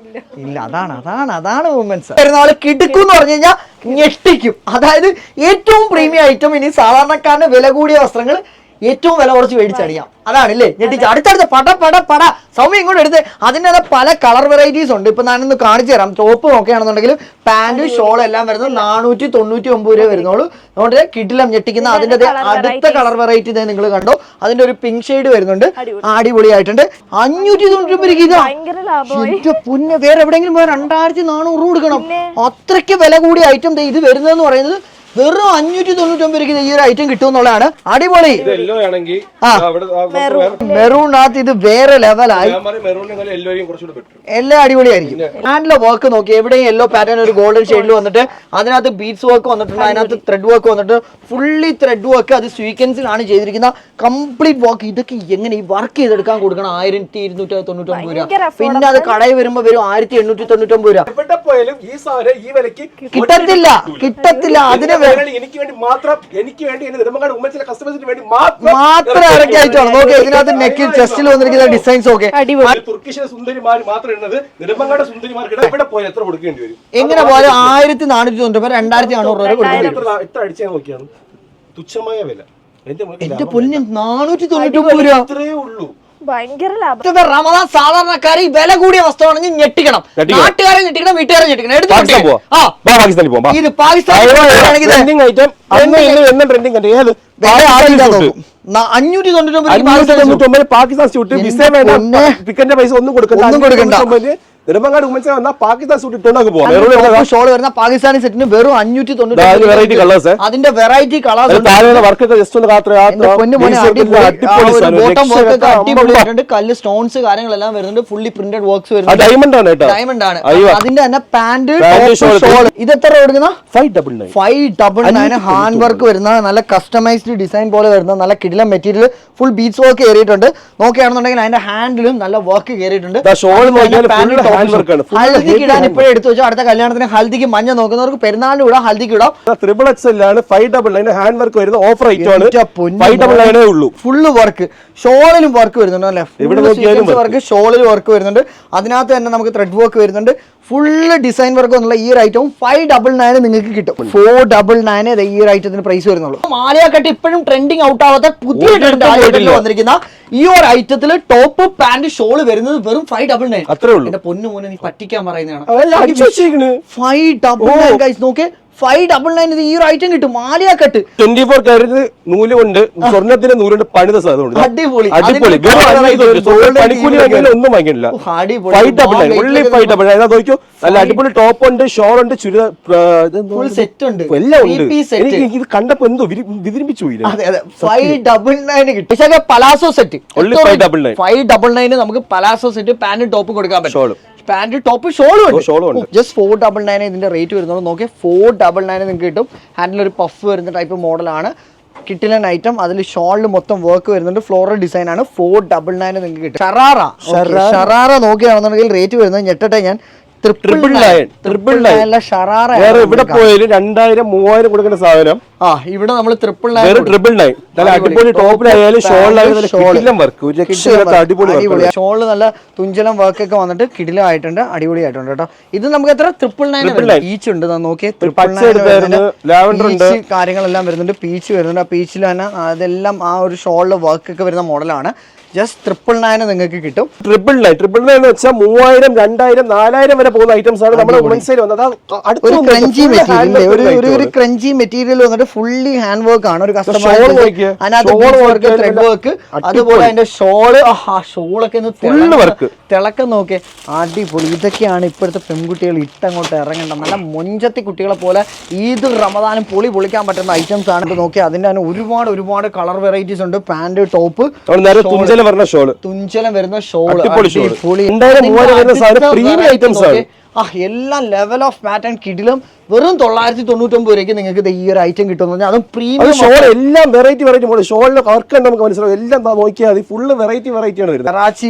ഇല്ല. അതാണ് അതാണ് അതാണ് വുമൻസ് പെരുന്നാൾ കിടുക്കും എന്ന് പറഞ്ഞു കഴിഞ്ഞാൽ ഞെട്ടിക്കും. അതായത് ഏറ്റവും പ്രീമിയം ഐറ്റം ഇനി സാധാരണക്കാരന് വില കൂടിയ വസ്ത്രങ്ങൾ ഏറ്റവും വില കുറച്ച് മേടിച്ചടിയാം അതാണല്ലേ? ഞെട്ടിച്ച്. അടുത്തടുത്ത് പട പട പട. സൗമ്യം ഇങ്ങോട്ട് എടുത്ത്. അതിന്റെ പല കളർ വെറൈറ്റീസ് ഉണ്ട്. ഇപ്പൊ ഞാനൊന്ന് കാണിച്ചു തരാം. ടോപ്പ് നോക്കുകയാണെന്നുണ്ടെങ്കിൽ പാന്റ് ഷോൾ എല്ലാം വരുന്നത് നാനൂറ്റി തൊണ്ണൂറ്റി ഒമ്പത് രൂപ വരുന്നുള്ളൂ. അതുകൊണ്ട് കിട്ടിലം ഞെട്ടിക്കുന്ന അതിന്റെ അടുത്ത കളർ വെറൈറ്റി നിങ്ങൾ കണ്ടോ? അതിന്റെ ഒരു പിങ്ക് ഷെയ്ഡ് വരുന്നുണ്ട്. അടിപൊളിയായിട്ടുണ്ട്. അഞ്ഞൂറ്റി തൊണ്ണൂറ്റി ഒമ്പത് പുന്നെ വേറെ എവിടെയെങ്കിലും പോയാൽ രണ്ടായിരത്തി നാനൂറ് കൊടുക്കണം. അത്രയ്ക്ക് വില കൂടിയ ഐറ്റം ഇത് വരുന്നതെന്ന് പറയുന്നത് വെറും അഞ്ഞൂറ്റി തൊണ്ണൂറ്റി ഒമ്പത് രൂപയ്ക്ക് ഈ ഒരു ഐറ്റം കിട്ടും എന്നുള്ളതാണ് അടിപൊളി മെറൂണിനകത്ത് ഇത് വേറെ ലെവലായി എല്ലാം അടിപൊളിയായിരിക്കും. ഹാൻഡിലെ വർക്ക് നോക്കി. എവിടെയും യെല്ലോ പാറ്റേൺ ഒരു ഗോൾഡൻ ഷെയ്ഡിൽ വന്നിട്ട് അതിനകത്ത് ബീഡ്സ് വർക്ക് വന്നിട്ടുണ്ട്. അതിനകത്ത് ത്രെഡ് വർക്ക് വന്നിട്ട് ഫുള്ളി ത്രെഡ് വർക്ക് അത് സ്വീക്വൻസിലാണ് ചെയ്തിരിക്കുന്ന കംപ്ലീറ്റ് വർക്ക് ഇതൊക്കെ എങ്ങനെ ഈ വർക്ക് ചെയ്തെടുക്കാൻ കൊടുക്കണം? ആയിരത്തി ഇരുന്നൂറ്റി തൊണ്ണൂറ്റൊമ്പത് രൂപ. പിന്നെ അത് കടയിൽ വരുമ്പോൾ വരും ആയിരത്തി എണ്ണൂറ്റി തൊണ്ണൂറ്റൊമ്പത് രൂപ. എവിടെ ഈ സാധനം ഈ വിലക്ക് കിട്ടത്തില്ല. കിട്ടത്തില്ല. അതിന് എനിക്ക് വേണ്ടി മാത്രം എനിക്ക് വേണ്ടി എന്റെ നെടുമങ്ങാട് ഉമ്മച്ചിലെ കസ്റ്റമേഴ്സിന് വേണ്ടി മാത്രം മാത്രം ഇറക്കിയ ഐറ്റമാണ് നോക്കി ഇതിനകത്ത് നെക്കിൽ ചെസ്റ്റിൽ വന്നിരിക്കുന്ന ഡിസൈൻസ് ഒക്കെ. അടിപൊളി. തുർക്കിഷിലെ സുന്ദരിമാർ മാത്രം ഇടുന്നത് നെടുമങ്ങാട് സുന്ദരിമാർക്ക് എവിടെ പോയാൽ എത്ര കൊടുക്കേണ്ടി വരും? എങ്ങനെ പോയാലും ആയിരത്തി നാനൂറ്റി തൊണ്ണൂറ്റി രണ്ടായിരത്തി നാനൂറ് രൂപ കൊടുക്കേണ്ടി വരും. എത്ര അടിച്ചാൽ നോക്കിയാണ്. തുച്ഛമായ വില. എന്റെ എന്റെ നാനൂറ്റി തൊണ്ണൂറ്റി ഒമ്പത് രൂപ. ഇത്രയേ ഉള്ളൂ. ഭയങ്കര ലാഭം ഇപ്പൊ റമദാൻ സാധാരണക്കാരെ ഈ വില കൂടിയ വസ്തുവാണെങ്കിൽ ഞെട്ടിക്കണം ഞെട്ടിക്കണം. നാട്ടുകാരെ ഞെട്ടിക്കണം വീട്ടുകാരെ ഞെട്ടിക്കണം എടുത്ത് പാകിസ്ഥാൻ നോക്കിയേ. പോവാം. ആ വാ, പാകിസ്ഥാനിൽ പോവാം, വാ. ഇത് പാകിസ്ഥാൻ ആണെങ്കിൽ ഇത് ട്രെൻഡിങ് ഐറ്റം അന്ന് ഇന്ന് എന്നും ട്രെൻഡിങ് കണ്ടു ഏത് വില ആദ്യം ഇതാ പാകിസ്ഥാൻ നോക്കൂ. ന- അഞ്ഞൂറ്റി തൊണ്ണൂറ്റി ഒമ്പത് അഞ്ഞൂറ്റി പാകിസ്ഥാൻ സ്യൂട്ട് എന്റെ വിസ വേണ്ട പൊന്നേ. പിക്കന്റെ പൈസ ഒന്നും കൊടുക്കണ്ട ഒന്നും കൊടുക്കണ്ട. കൊടുക്കണ്ട നെടുമങ്ങാട് ഉമ്മച്ച വന്നാൽ പാകിസ്ഥാൻ സ്യൂട്ട് ഇട്ടുണ്ടാക്കി പോവാം. ഷോൾ വരുന്ന പാകിസ്ഥാനി സെറ്റിന് വെറും അഞ്ഞൂറ്റി തൊണ്ണൂറ്റി colours, ഏ. അതിന്റെ വെറൈറ്റി കളേഴ്സ് വർക്കൊക്കെ ജസ്റ്റ് ഒന്ന് കാത്ര കല്ല് സ്റ്റോൺസ് കാര്യങ്ങളെല്ലാം വരുന്നുണ്ട്. ഫുള്ളി പ്രിന്റഡ് വർക്ക്സ് വരുന്നുണ്ട്. ഡയമണ്ട് ആണ് ഡയമണ്ട് ആണ്. അതിന്റെ തന്നെ പാന്റ് ഷോൾ ഇത് എത്ര കൊടുക്കുന്ന five double nine five double nine hand work വരുന്ന നല്ല കസ്റ്റമൈസ്ഡ് ഡിസൈൻ പോലെ വരുന്ന നല്ല കിടിലം മെറ്റീരിയൽ ഫുൾ ബീച്ച് വർക്ക് കയറിയിട്ടുണ്ട് നോക്കുകയാണെന്നുണ്ടെങ്കിൽ അതിന്റെ ഹാൻഡിലും നല്ല വർക്ക് കയറിയിട്ടുണ്ട് ദാ ഹൽദിക്ക് ഇടാൻ hand എടുത്തു വെച്ചോ? അടുത്ത കല്യാണത്തിന് ഹൽദിക്ക് മഞ്ഞ നോക്കുന്നവർക്ക് പെരുന്നാളിന് ഇടാം ഹൽദിക്ക് ഇടാം. ത്രിബിൾ എക്സ് ആണ് five double nine hand work വരുന്ന ഓഫർ ഐറ്റം ആണ്. ഫൈവ് ഡബിൾ നയനേ ഉള്ളൂ. ഫുള്ള് വർക്ക് ഷോളിലും വർക്ക് വരുന്നുണ്ട് അല്ലേ? വർക്ക് ഷോളിൽ വർക്ക് വരുന്നുണ്ട്. അതിനകത്ത് തന്നെ നമുക്ക് ത്രെഡ് വർക്ക് വരുന്നുണ്ട്. ഫുള്ള് ഡിസൈൻ വർക്ക് എന്നുള്ള ഈ ഒരു ഐറ്റവും ഫൈവ് ഡബിൾ നയൻ നിങ്ങൾക്ക് കിട്ടും. ഫോർ ഡബിൾ നയൻ ഈ ഒരു ഐറ്റത്തിന് പ്രൈസ് വരുന്നുള്ളൂ. മാലയാക്കട്ട് ഇപ്പോഴും ട്രെൻഡിങ് ഔട്ട് ആവാത്ത പുതിയ ട്രെൻഡ് വന്നിരിക്കുന്ന ഈ ഒരു ഐറ്റത്തിൽ ടോപ്പ് പാന്റ് ഷോൾ വരുന്നത് വെറും ഫൈവ് ഡബിൾ നയൻ അത്രേ ഉള്ളൂ. എന്റെ പൊന്നു മോനെ നീ പറ്റിക്കാൻ പറയുന്നതാണ്. ഫൈവ് ഡബിൾ നയൻ ഗൈസ് നോക്കേ ഫൈവ് ഡബിൾ നയൻ ഇത് ഈ ഒരു ഐറ്റം കിട്ടും. മാലയാക്കട്ട്. ട്വന്റി ഫോർ കാരറ്റ് നൂൽ കൊണ്ട് സ്വർണത്തിന്റെ നൂലുകൊണ്ട് പണിത സാധനമുണ്ട് അടിപൊളി. അടിപൊളി. പണിക്കൂലി ഒന്നും വാങ്ങിയില്ല അടിപൊളി. ഫൈവ് ഡബിൾ നയൻ ഉള്ളി ഫൈവ് ഡബിൾ നയൻ നോക്കിയോ? നല്ല അടിപൊളി ടോപ്പ് ഉണ്ട് ഷോൾ ഉണ്ട് ചുരിദാർ സെറ്റ് ഉണ്ട്. എല്ലാം ഉണ്ട്. എനിക്ക് ഇത് കണ്ടപ്പോ എന്തോ വിതിരിപ്പിച്ചു ഫൈവ് ഡബിൾ നയൻ കിട്ടും. Palazzo set Only 599. Five double nine നമുക്ക് പലാസോ സെറ്റ് പാന്റും ടോപ്പ് കൊടുക്കാൻ. പറ്റും. പാന്റ് ടോപ്പ് ഷോളും. ജസ്റ്റ് ഫോർ ഡബിൾ നയൻ ഇതിന്റെ റേറ്റ് വരുന്നുള്ളൂ. നോക്കിയാൽ ഫോർ ഡബിൾ നയൻ നിങ്ങൾക്ക് കിട്ടും. ഹാൻഡിൽ ഒരു പഫ് വരുന്ന ടൈപ്പ് മോഡലാണ് കിട്ടിലൻ ഐറ്റം അതിൽ ഷോളിൽ മൊത്തം വർക്ക് വരുന്നുണ്ട്. ഫ്ലോറൽ ഡിസൈൻ ആണ്. ഫോർ ഡബിൾ നയൻ നിങ്ങൾക്ക് കിട്ടും. ഷറാറ ഷറാറ നോക്കിയാണെന്നുണ്ടെങ്കിൽ റേറ്റ് വരുന്നത് ഞെട്ടട്ടെ ഞാൻ. Triple lion triple lion. Nine വേറെ എവിടെ പോയാലും രണ്ടായിരം മൂവായിരം കൊടുക്കുന്ന സാധനം. ആ ഇവിടെ നമ്മൾ ട്രിപ്പിൾ നയൻ ട്രിപ്പിൾ നയൻ നല്ല അടിപൊളി. ടോപ്പിലായാലും ഷോളിലായാലും വർക്ക് ഒരു അടിപൊളി ഷോളിൽ നല്ല തുഞ്ചലം വർക്ക് ഒക്കെ വന്നിട്ട് കിടിലായിട്ടുണ്ട് അടിപൊളിയായിട്ടുണ്ട് കേട്ടോ. ഇത് നമുക്ക് എത്ര? ട്രിപ്പിൾ നയൻ പീച്ച് ഉണ്ട്. നോക്കിയേ lavender ഉണ്ട്. കാര്യങ്ങളെല്ലാം വരുന്നുണ്ട്. പീച്ച് വരുന്നുണ്ട്. ആ പീച്ചിൽ തന്നെ അതെല്ലാം ആ ഒരു ഷോളിൽ വർക്ക് ഒക്കെ വരുന്ന മോഡലാണ് ജസ്റ്റ് ട്രിപ്പിൾ നയൻ നിങ്ങൾക്ക് കിട്ടും. ട്രിപ്പിൾ നയൻ ട്രിപ്പിൾ നയൻ എന്ന് വെച്ചാൽ മൂവായിരം രണ്ടായിരം നാലായിരം വരെ പോകുന്ന ഐറ്റംസ് ആണ് നമ്മുടെ വുമൻസ് വന്നത്. ഒരു ക്രഞ്ചി മെറ്റീരിയൽ ഒരു ഒരു ക്രഞ്ചി മെറ്റീരിയൽ വന്നിട്ട് ഫുള്ളി ഹാൻഡ് വർക്ക് ആണ്. ഒരു കസ്റ്റമർ. അതിനകത്ത് ത്രെഡ് വർക്ക് അതുപോലെ അതിന്റെ ഷോൾ ഷോളൊക്കെ ഒന്ന് വർക്ക്. തിളക്കം നോക്കിയേ. അടിപൊളി. ഇതൊക്കെയാണ് ഇപ്പോഴത്തെ പെൺകുട്ടികൾ ഇട്ടങ്ങോട്ട് ഇറങ്ങേണ്ട നല്ല മൊഞ്ചത്തി കുട്ടികളെ പോലെ ഈദ് റമദാനും പൊളി പൊളിക്കാൻ പറ്റുന്ന ഐറ്റംസ് ആണ്. നോക്കിയാൽ നോക്കി അതിന്റെ തന്നെ ഒരുപാട് ഒരുപാട് കളർ വെറൈറ്റീസ് ഉണ്ട്. പാന്റ് ടോപ്പ് തുഞ്ചല വരുന്ന ഷോൾ. തുഞ്ചലം വരുന്ന ഷോൾ അടിപൊളി മൂവായിരം വരുന്ന സാധനം premium items ആണ്. ആ എല്ലാ ലെവൽ ഓഫ് പാറ്റേൺ കിടിലും വെറും തൊള്ളായിരത്തി തൊണ്ണൂറ്റൊമ്പത് രൂപയ്ക്ക് നിങ്ങൾക്ക് ഈ ഒരു ഐറ്റം കിട്ടുമെന്ന് പറഞ്ഞാൽ അതും പ്രീമിയം ഷോൾ എല്ലാം വെറൈറ്റി വെറൈറ്റി മോഡൽ. ഷോളിലെ വർക്ക് നമുക്ക് മനസ്സിലാവും. എല്ലാം നോക്കിയാൽ മതി. ഫുള്ള് വെറൈറ്റി വെറൈറ്റി ആണ് വരുന്നത്. കറാച്ചി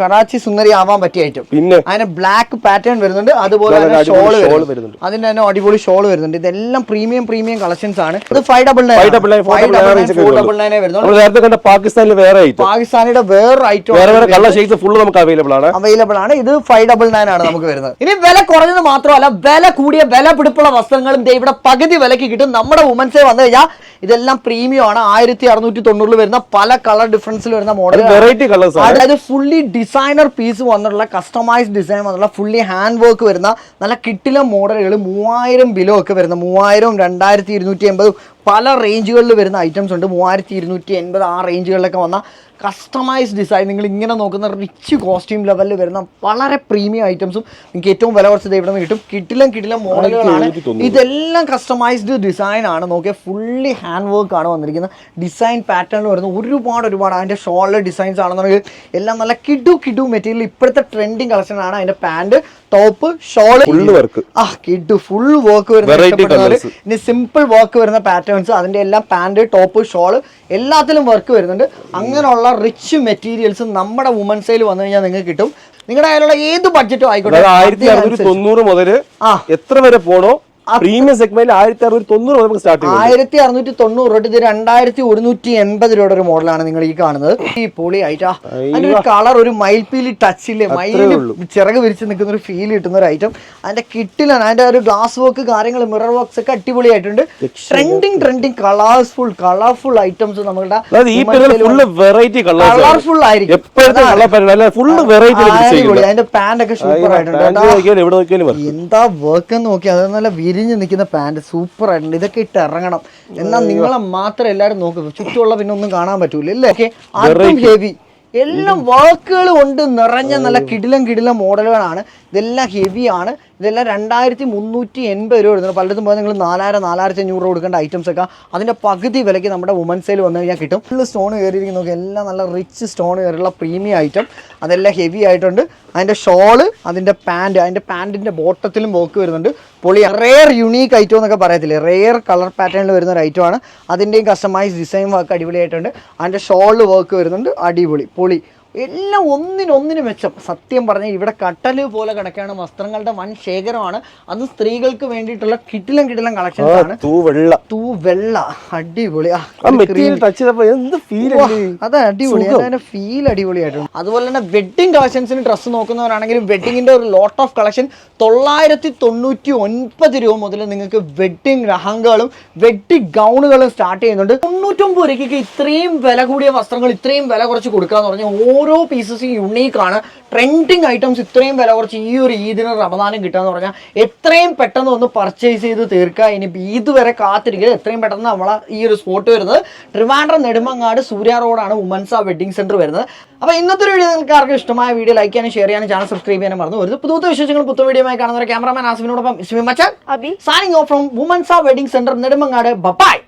കറാച്ചി സുന്ദരി ആവാൻ പറ്റിയ ഐറ്റം പിന്നെ? അതിന് ബ്ലാക്ക് പാറ്റേൺ വരുന്നുണ്ട്. അതുപോലെ തന്നെ ഷോൾ വരുന്നുണ്ട്. വരുന്നുണ്ട്. അതിന്റെ തന്നെ അടിപൊളി ഷോൾ വരുന്നുണ്ട്. ഇതെല്ലാം പ്രീമിയം പ്രീമിയം കളക്ഷൻസ് ആണ്. ഇത് five double nine five double nine five double nine four double നമ്മൾ നേരത്തെ കണ്ട പാകിസ്ഥാനിൽ വേറെ ഐറ്റം പാകിസ്ഥാനിയുടെ വേറെ വേറെ കളർ ഷെയ്ഡ്സ് ഫുള്ള് നമുക്ക് അവൈലബിൾ ആണ്. അവൈലബിൾ ആണ്. ഇത് ഫൈവ് ഡബിൾ നയൻ ആണ് നമുക്ക് വരുന്നത്. ഇനി വില കുറഞ്ഞത് മാത്രമല്ല വില കൂടിയ വില പിടിപ്പുള്ള വസ്ത്രങ്ങളും ദേ ഇവിടെ പകുതി വിലക്ക് കിട്ടും. നമ്മുടെ വുമൻസേ വന്നു കഴിഞ്ഞാൽ ഇതെല്ലാം പ്രീമിയം ആണ്. ആയിരത്തി അറുന്നൂറ്റി തൊണ്ണൂറിൽ വരുന്ന പല കളർ ഡിഫറൻസിൽ വരുന്ന മോഡൽ വെറൈറ്റി കളേഴ്സ് ആണ്. അതായത് ഫുള്ളി ഡിസൈനർ പീസ് വന്നിട്ടുള്ള കസ്റ്റമൈസ്ഡ് ഡിസൈൻ വന്നിട്ടുള്ള ഫുള്ളി ഹാൻഡ് വർക്ക് വരുന്ന നല്ല കിട്ടില മോഡലുകൾ മൂവായിരം ബിലോ ഒക്കെ വരുന്ന മൂവായിരം രണ്ടായിരത്തി ഇരുന്നൂറ്റി എൺപത് പല റേഞ്ചുകളിൽ വരുന്ന ഐറ്റംസ് ഉണ്ട്. മൂവായിരത്തി ഇരുന്നൂറ്റി എൺപത് ആ റേഞ്ചുകളിലൊക്കെ വന്ന കസ്റ്റമൈസ്ഡ് ഡിസൈൻ നിങ്ങൾ ഇങ്ങനെ നോക്കുന്ന റിച്ച് കോസ്റ്റ്യൂം ലെവലിൽ വരുന്ന വളരെ പ്രീമിയം ഐറ്റംസും നിങ്ങൾക്ക് ഏറ്റവും വില കുറച്ചത് ഇവിടെ നിന്ന് കിട്ടും. കിട്ടിലും കിട്ടിലും മോഡലുകളാണ് ഇതെല്ലാം കസ്റ്റമൈസ്ഡ് ഡിസൈൻ ആണ്. നോക്കിയാൽ ഫുള്ളി ഹാൻഡ് വർക്ക് ആണ് വന്നിരിക്കുന്നത്. ഡിസൈൻ പാറ്റേണിൽ വരുന്ന ഒരുപാട് ഒരുപാട് അതിന്റെ ഷോളിലെ ഡിസൈൻസ് ആണെന്നുണ്ടെങ്കിൽ എല്ലാം നല്ല കിഡു കിഡു മെറ്റീരിയൽ ഇപ്പോഴത്തെ ട്രെൻഡിങ് കളക്ഷൻ ആണ് അതിന്റെ പാന്റ് ടോപ്പ് ഷോൾ വർക്ക്. ആ കിഡു ഫുൾ വർക്ക് വരുന്ന ഇനി സിമ്പിൾ വർക്ക് വരുന്ന പാറ്റേൺസ് അതിന്റെ എല്ലാം പാന്റ് ടോപ്പ് ഷോൾ എല്ലാത്തിലും വർക്ക് വരുന്നുണ്ട്. അങ്ങനെയുള്ള റിച്ച് മെറ്റീരിയൽസ് നമ്മുടെ വുമൻസ് സെയിൽ വന്നു കഴിഞ്ഞാൽ നിങ്ങൾക്ക് കിട്ടും. നിങ്ങളുടെ കയ്യിലുള്ള ഏത് ബഡ്ജറ്റും ആയിക്കോട്ടെ. ആയിരത്തി അറുന്നൂറ്റി തൊണ്ണൂറ് മുതൽ ആ. എത്ര വരെ പോണോ പ്രീമിയം സെഗ്മെന്റ് ആയിരത്തി അറുന്നൂറ്റി തൊണ്ണൂറ് നമുക്ക് സ്റ്റാർട്ട് ചെയ്യാം ആയിരത്തി അറുന്നൂറ്റി തൊണ്ണൂറ് തൊട്ട് ഇത് രണ്ടായിരത്തി ഒരുന്നൂറ്റി എൺപത് രൂപയുടെ ഒരു മോഡലാണ് നിങ്ങൾ ഈ കാണുന്നത്. ഈ പൊളി ആയിട്ടാ അതിന്റെ ഒരു കളർ ഒരു മയിൽപീലി ടച്ച് ഇല്ലേ? മയിൽ ചിറക് വിരിച്ച് നിൽക്കുന്ന ഒരു ഫീൽ കിട്ടുന്ന ഒരു ഐറ്റം അതിന്റെ കിട്ടിലാണ് അതിന്റെ ഒരു ഗ്ലാസ് വർക്ക് കാര്യങ്ങൾ മിറർ വർക്ക്സ് ഒക്കെ അടിപൊളിയായിട്ടുണ്ട്. ട്രെൻഡിങ് ട്രെൻഡിങ് കളേഴ്സ്ഫുൾ കളർഫുൾ ഐറ്റംസ് നമ്മളുടെ വെറൈറ്റി കളർഫുൾ ആയിരിക്കും. അതിന്റെ പാന്റ് ഒക്കെ സൂപ്പർ ആയിട്ടുണ്ട്. എന്താ വർക്ക് എന്ന് നോക്കി അത് നല്ല വിരിഞ്ഞ് നിൽക്കുന്ന പാന്റ് സൂപ്പർ ആയിട്ടുണ്ട്. ഇതൊക്കെ ഇട്ട് ഇറങ്ങണം. എന്നാൽ നിങ്ങളെ മാത്രം എല്ലാവരും നോക്കുക ചുറ്റുമുള്ള പിന്നെ ഒന്നും കാണാൻ പറ്റൂല അല്ലേ ഓക്കെ അതും ഹെവി എല്ലാം വർക്കുകൾ കൊണ്ട് നിറഞ്ഞ നല്ല കിടിലം കിടിലം മോഡലുകളാണ് ഇതെല്ലാം ഹെവി ആണ്. ഇതെല്ലാം രണ്ടായിരത്തി മുന്നൂറ്റി എൺപത് രൂപ കൊടുക്കുന്നത് പലയിടത്തും പോയാൽ നിങ്ങൾ നാലായിരം നാലായിരത്തി അഞ്ഞൂറ് രൂപ കൊടുക്കേണ്ട ഐറ്റംസ് ഒക്കെ അതിന്റെ പകുതി വിലയ്ക്ക് നമ്മുടെ വുമൻ സെയിൽ വന്നു കഴിഞ്ഞാൽ കിട്ടും. ഫുള്ള് സ്റ്റോൺ കയറിയിരിക്കുന്ന എല്ലാം നല്ല റിച്ച് സ്റ്റോൺ കയറിയുള്ള പ്രീമിയം ഐറ്റം അതെല്ലാം ഹെവി ആയിട്ടുണ്ട്. അതിന്റെ ഷോൾ അതിന്റെ പാന്റ് അതിന്റെ പാന്റിന്റെ ബോട്ടത്തിലും വർക്ക് വരുന്നുണ്ട്. പൊളി റെയർ യുണീക്ക് ഐറ്റം എന്നൊക്കെ പറയത്തില്ലേ? റെയർ കളർ പാറ്റേണിൽ വരുന്ന ഒരു ഐറ്റമാണ് അതിന്റെയും കസ്റ്റമൈസ് ഡിസൈൻ വർക്ക് അടിപൊളിയായിട്ടുണ്ട്. അതിന്റെ ഷോളിൽ വർക്ക് വരുന്നുണ്ട്. അടിപൊളി. പൊളി എല്ലാം ഒന്നിനൊന്നിന് മെച്ചം. സത്യം പറഞ്ഞാൽ ഇവിടെ കട്ടൽ പോലെ കിടക്കുകയാണ്. വസ്ത്രങ്ങളുടെ വൻ ശേഖരമാണ്. അത് സ്ത്രീകൾക്ക് വേണ്ടിയിട്ടുള്ള കിട്ടിലും കിട്ടിലും കളക്ഷൻസ് ആണ്. അടിപൊളി. ഫീൽ അതെ അടിപൊളി. അതിന്റെ ഫീൽ അടിപൊളിയായിട്ടുണ്ട്. അതുപോലെ തന്നെ വെഡിങ് കളക്ഷൻസിന് ഡ്രസ്സ് നോക്കുന്നവരാണെങ്കിലും വെഡിങ്ങിന്റെ ഒരു ലോട്ട് ഓഫ് കളക്ഷൻ തൊള്ളായിരത്തി തൊണ്ണൂറ്റി ഒൻപത് രൂപ മുതൽ നിങ്ങൾക്ക് വെഡിങ് ലഹങ്കകളും വെഡിങ് ഗൗണുകളും സ്റ്റാർട്ട് ചെയ്യുന്നുണ്ട്. തൊണ്ണൂറ്റൊമ്പത് രൂപയ്ക്ക് ഇത്രയും വില കൂടിയ വസ്ത്രങ്ങൾ ഇത്രയും വില കുറച്ച് കൊടുക്കാന്ന് പറഞ്ഞാൽ ഓരോ പീസസും യുണീക്ക് ആണ്. ട്രെൻഡിങ് ഐറ്റംസ് ഇത്രയും വില കുറച്ച് ഈ ഒരു ഈദിന് റമദാനും കിട്ടുകയെന്ന് പറഞ്ഞാൽ എത്രയും പെട്ടെന്ന് ഒന്ന് പർച്ചേസ് ചെയ്ത് തീർക്കുക. ഇനി ഈദ് വരെ കാത്തിരിക്കുക എത്രയും പെട്ടെന്ന് നമ്മളെ ഈ ഒരു സ്പോട്ട് വരുന്നത്. ട്രിവാൻഡ്രം നെടുമങ്ങാട് സൂര്യ റോഡാണ് ആ വെഡിങ് സെന്റർ വരുന്നത്. അപ്പോൾ ഇന്നത്തെ ഒരു വീഡിയോ നിങ്ങൾക്ക് ആർക്കും ഇഷ്ടമായ വീഡിയോ ലൈക്ക് ചെയ്യാനും ഷെയർ ചെയ്യാനും ചാനൽ സബ്സ്ക്രൈബ് ചെയ്യാനും മറന്നു ഒരു പുതുത്ത വിശേഷങ്ങൾ പുത്തു വീഡിയോ ആയി കാണുന്ന ക്യാമറമാൻ ആസിഫിനോടൊപ്പം ഇസ്മി മച്ചാൻ അബി. സാനിങ് ഓഫ് ഫ്രം ആ വെഡിങ് സെന്റർ നെടുമങ്ങാട്. ബപ്പായ്